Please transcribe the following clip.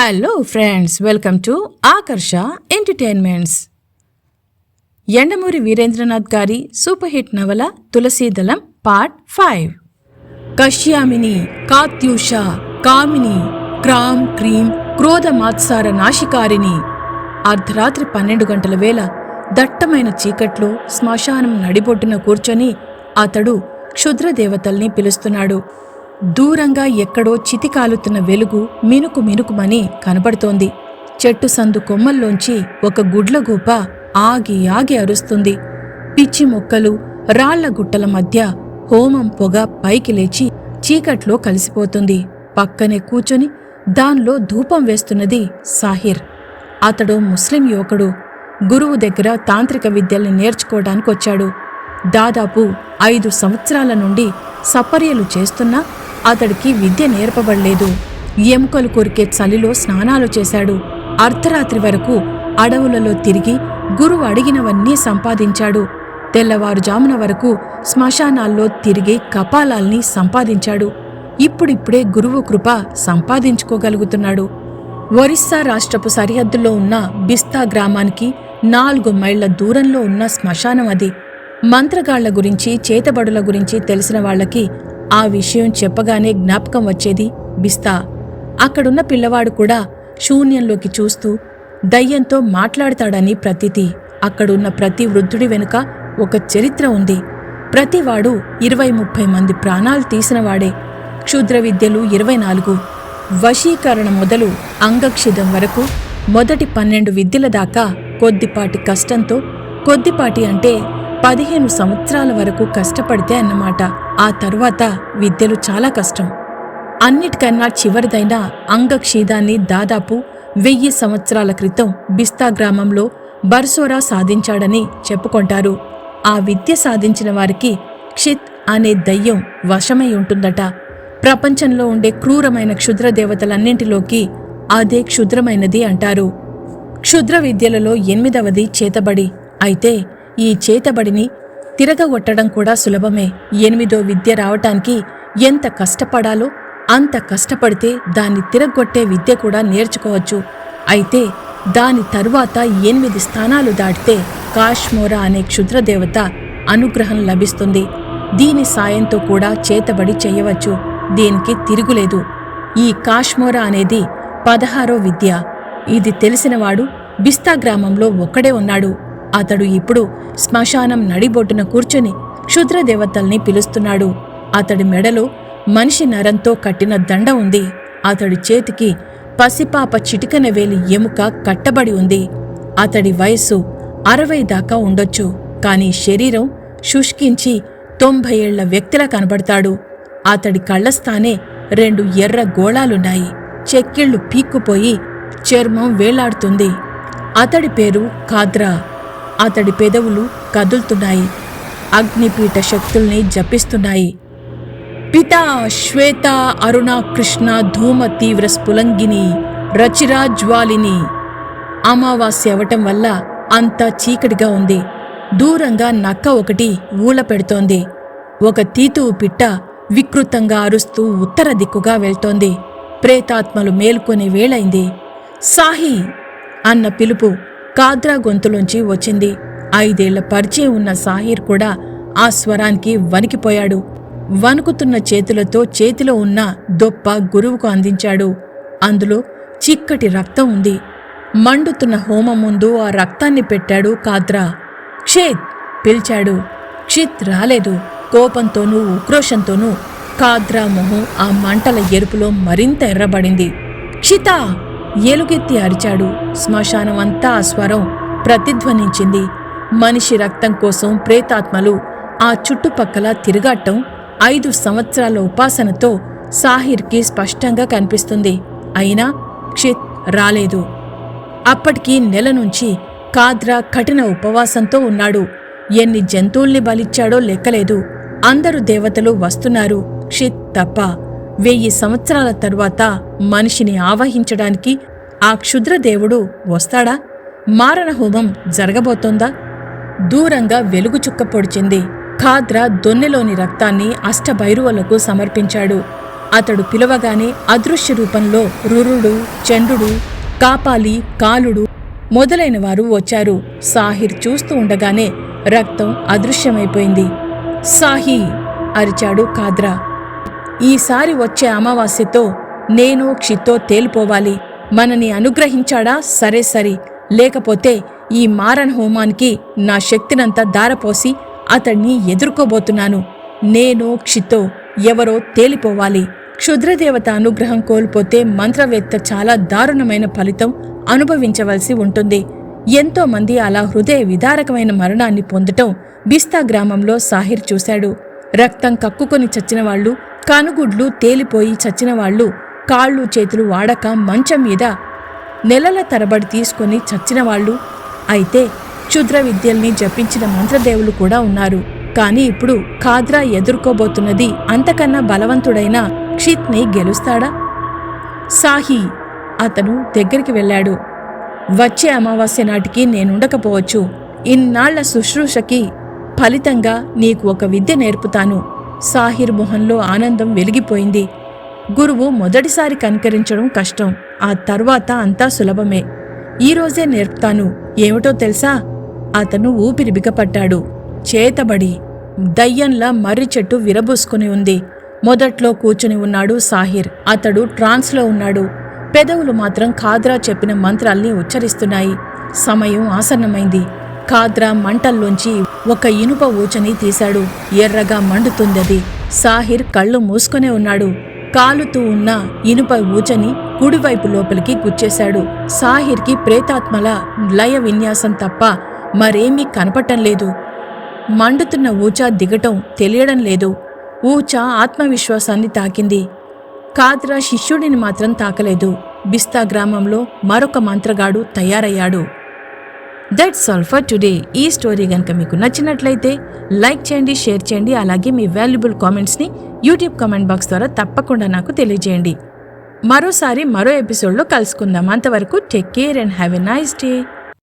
Hello friends welcome to Akarsha entertainments Yandamuri Veerendranath గారి super hit నవల Tulasidalam part five కశ్యామిని కాత్యూష కామిని క్రామ్ క్రీం మాత్సార నాశికారిని అర్ధరాత్రి పన్నెండు గంటల వేళ దట్టమైన చీకట్లో శ్మశానం నడిబొడ్డున కూర్చొని అతడు క్షుద్రదేవతల్ని పిలుస్తున్నాడు దూరంగా ఎక్కడో చితికాలుతున్న వెలుగు మినుకు మినుకుమని కనబడుతోంది. చెట్టు సందు కొమ్మల్లోంచి ఒక గుడ్లగూప ఆగి ఆగి అరుస్తుంది. పిచ్చి మొక్కలు రాళ్ళ గుట్టల మధ్య హోమం పొగ పైకి లేచి చీకట్లో కలిసిపోతుంది. పక్కనే కూచొని దానిలో ధూపం వేస్తున్నది సాహిర్. అతడు ముస్లిం యువకుడు. గురువు దగ్గర తాంత్రిక విద్యల్ని నేర్చుకోవడానికొచ్చాడు. దాదాపు ఐదు సంవత్సరాల నుండి సపర్యలు చేస్తున్నా అతడికి విద్య నేర్పబడలేదు. ఎముకలు కొరికే చలిలో స్నానాలు చేశాడు. అర్ధరాత్రి వరకు అడవులలో తిరిగి గురువు అడిగినవన్నీ సంపాదించాడు. తెల్లవారుజామున వరకు శ్మశానాల్లో తిరిగి కపాలాల్ని సంపాదించాడు. ఇప్పుడిప్పుడే గురువు కృప సంపాదించుకోగలుగుతున్నాడు. ఒరిస్సా రాష్ట్రపు సరిహద్దులో ఉన్న బిస్తా గ్రామానికి నాలుగు మైళ్ళ దూరంలో ఉన్న శ్మశానం అది. మంత్రగాళ్ళ గురించి చేతబడుల గురించి తెలిసిన వాళ్ళకి ఆ విషయం చెప్పగానే జ్ఞాపకం వచ్చేది బిస్తా. అక్కడున్న పిల్లవాడు కూడా శూన్యంలోకి చూస్తూ దయ్యంతో మాట్లాడతాడని ప్రతీతి. అక్కడున్న ప్రతి వృద్ధుడి వెనుక ఒక చరిత్ర ఉంది. ప్రతివాడు ఇరవై ముప్పై మంది ప్రాణాలు తీసినవాడే క్షుద్ర విద్యలు ఇరవై నాలుగు. వశీకరణ మొదలు అంగక్షిదం వరకు మొదటి పన్నెండు విద్యల దాకా కొద్దిపాటి కష్టంతో కొద్దిపాటి అంటే పదిహేను సంవత్సరాల వరకు కష్టపడితే అన్నమాట. ఆ తరువాత విద్యలు చాలా కష్టం. అన్నిటికన్నా చివరిదైన అంగక్షీదాన్ని దాదాపు వెయ్యి సంవత్సరాల క్రితం బిస్తా గ్రామంలో బర్సోరా సాధించాడని చెప్పుకొంటారు. ఆ విద్య సాధించిన వారికి క్షిత్ అనే దయ్యం వశమై ఉంటుందట. ప్రపంచంలో ఉండే క్రూరమైన క్షుద్ర దేవతలన్నింటిలోకి అదే క్షుద్రమైనది అంటారు. క్షుద్ర విద్యలలో ఎనిమిదవది చేతబడి అయితే ఈ చేతబడిని తిరగగొట్టడం కూడా సులభమే. ఎనిమిదో విద్య రావటానికి ఎంత కష్టపడాలో అంత కష్టపడితే దాన్ని తిరగొట్టే విద్య కూడా నేర్చుకోవచ్చు. అయితే దాని తరువాత ఎనిమిది స్థానాలు దాటితే కాశ్మోరా అనే క్షుద్రదేవత అనుగ్రహం లభిస్తుంది. దీని సాయంతో కూడా చేతబడి చేయవచ్చు. దీనికి తిరుగులేదు. ఈ కాశ్మోరా అనేది పదహారో విద్య. ఇది తెలిసినవాడు బిస్తా గ్రామంలో ఒక్కడే ఉన్నాడు. అతడు ఇప్పుడు శ్మశానం నడిబొడ్డున కూర్చొని క్షుద్రదేవతల్ని పిలుస్తున్నాడు. అతడి మెడలో మనిషి నరంతో కట్టిన దండ ఉంది. అతడి చేతికి పసిపాప చిటికన వేలి ఎముక కట్టబడి ఉంది. అతడి వయస్సు అరవై దాకా ఉండొచ్చు కాని శరీరం శుష్కించి తొంభై ఏళ్ళ వ్యక్తిలా కనబడతాడు. అతడి కళ్ళస్థానే రెండు ఎర్ర గోళాలున్నాయి. చెక్కిళ్ళు పీక్కుపోయి చర్మం వేలాడుతుంది. అతడి పేరు కాద్రా. అతడి పెదవులు కదులుతున్నాయి. అగ్నిపీఠ శక్తుల్ని జపిస్తున్నాయి. పిత శ్వేత అరుణ కృష్ణ ధూమ తీవ్ర స్ఫులంగిని రచిరా జ్వాలిని. అమావాస్య అవటం వల్ల అంతా చీకటిగా ఉంది. దూరంగా నక్క ఒకటి ఊళ్ళ పెడుతోంది. ఒక తీతువు పిట్ట వికృతంగా అరుస్తూ ఉత్తర దిక్కుగా వెళ్తోంది. ప్రేతాత్మలు మేల్కొనే వేళైంది. సాహి! అన్న పిలుపు కాద్రా గొంతులోంచి వచ్చింది. ఐదేళ్ళ పరిచయం ఉన్న సాహిర్ కూడా ఆ స్వరానికి వణికిపోయాడు. వణుకుతున్న చేతులతో చేతిలో ఉన్న దొప్ప గురువుకు అందించాడు. అందులో చిక్కటి రక్తం ఉంది. మండుతున్న హోమం ముందు ఆ రక్తాన్ని పెట్టాడు కాద్రా. క్షేత్! పిలిచాడు. క్షిత్ రాలేదు. కోపంతోనూ ఉక్రోషంతోనూ కాద్రా మొహం ఆ మంటల ఎరుపులో మరింత ఎర్రబడింది. క్షితా! ఏలుగెత్తి అరిచాడు. శ్మశానం అంతా ఆ స్వరం ప్రతిధ్వనించింది. మనిషి రక్తం కోసం ప్రేతాత్మలు ఆ చుట్టుపక్కల తిరగటం ఐదు సంవత్సరాల ఉపాసనతో సాహిర్కి స్పష్టంగా కనిపిస్తుంది. అయినా క్షిత్ రాలేదు. అప్పటికి నెల నుంచి కాద్రా కఠిన ఉపవాసంతో ఉన్నాడు. ఎన్ని జంతువుల్ని బలిచ్చాడో లెక్కలేదు. అందరు దేవతలు వస్తున్నారు. క్షిత్ తప్ప వెయ్యి సంవత్సరాల తరువాత మనిషిని ఆవహించడానికి ఆ క్షుద్రదేవుడు వస్తాడా? మారణ హోమం జరగబోతోందా? దూరంగా వెలుగు చుక్క పొడిచింది ఖాద్ర దొన్నెలోని రక్తాన్ని అష్టభైరువులకు సమర్పించాడు. అతడు పిలవగానే అదృశ్య రూపంలో రురుడు చంద్రుడు కాపాలి కాలుడు మొదలైన వారు వచ్చారు. సాహిర్ చూస్తూ ఉండగానే రక్తం అదృశ్యమైపోయింది. సాహి! అరిచాడు కాద్రా ఈసారి వచ్చే అమావాస్యతో నేను క్షితో తేలిపోవాలి. మనని అనుగ్రహించాడా? సరే సరి. లేకపోతే ఈ మారణ హోమానికి నా శక్తినంతా దారపోసి అతణ్ణి ఎదుర్కోబోతున్నాను. నేను క్షితో ఎవరో తేలిపోవాలి. క్షుద్రదేవత అనుగ్రహం కోల్పోతే మంత్రవేత్త చాలా దారుణమైన ఫలితం అనుభవించవలసి ఉంటుంది. ఎంతోమంది అలా హృదయ విదారకమైన మరణాన్ని పొందటం బిస్తా గ్రామంలో సాహిర్ చూశాడు. రక్తం కక్కుకొని చచ్చిన వాళ్ళు కనుగుడ్లు తేలిపోయి చచ్చిన వాళ్ళు కాళ్ళు చేతులు వాడక మంచం మీద నెలల తరబడి తీసుకొని చచ్చిన వాళ్ళు అయితే క్షుద్ర విద్యల్ని జపించిన మంత్రదేవులు కూడా ఉన్నారు. కానీ ఇప్పుడు ఖాద్రా ఎదుర్కోబోతున్నది అంతకన్నా బలవంతుడైన క్షిత్ని గెలుస్తాడా? సాహి అతను దగ్గరికి వెళ్ళాడు. వచ్చే అమావాస్య నాటికి నేనుండకపోవచ్చు. ఇన్నాళ్ళ శుశ్రూషకి ఫలితంగా నీకు ఒక విద్య నేర్పుతాను. సాహిర్ మొహంలో ఆనందం వెలిగిపోయింది. గురువు మొదటిసారి కనికరించడం కష్టం. ఆ తర్వాత అంతా సులభమే. ఈరోజే నేర్పుతాను. ఏమిటో తెలుసా? అతను ఊపిరి బిగపట్టాడు. చేతబడి దయ్యంలా మర్రి చెట్టు విరబూసుకుని ఉంది. మొదట్లో కూర్చుని ఉన్నాడు సాహిర్. అతడు ట్రాన్స్లో ఉన్నాడు. పెదవులు మాత్రం ఖాద్రా చెప్పిన మంత్రాల్ని ఉచ్చరిస్తున్నాయి. సమయం ఆసన్నమైంది. ఖాద్రా మంటల్లోంచి ఒక ఇనుప ఊచని తీశాడు. ఎర్రగా మండుతుందది. సాహిర్ కళ్ళు మూసుకునే ఉన్నాడు. కాలుతూ ఉన్న ఇనుప ఊచని కుడివైపు లోపలికి గుచ్చేశాడు. సాహిర్కి ప్రేతాత్మల లయ విన్యాసం తప్ప మరేమీ కనపటం లేదు. మండుతున్న ఊచ దిగటం తెలియడం లేదు. ఊచ ఆత్మవిశ్వాసాన్ని తాకింది. కాద్రా శిష్యుడిని మాత్రం తాకలేదు. బిస్తా గ్రామంలో మరొక మంత్రగాడు తయారయ్యాడు. దట్స్ ఆల్ ఫర్ టుడే ఈ స్టోరీ కనుక మీకు నచ్చినట్లయితే లైక్ చేయండి షేర్ చేయండి అలాగే మీ వాల్యుబుల్ కామెంట్స్ని యూట్యూబ్ కామెంట్ బాక్స్ ద్వారా తప్పకుండా నాకు తెలియజేయండి. మరోసారి మరో ఎపిసోడ్లో కలుసుకుందాం. అంతవరకు take care and have a nice day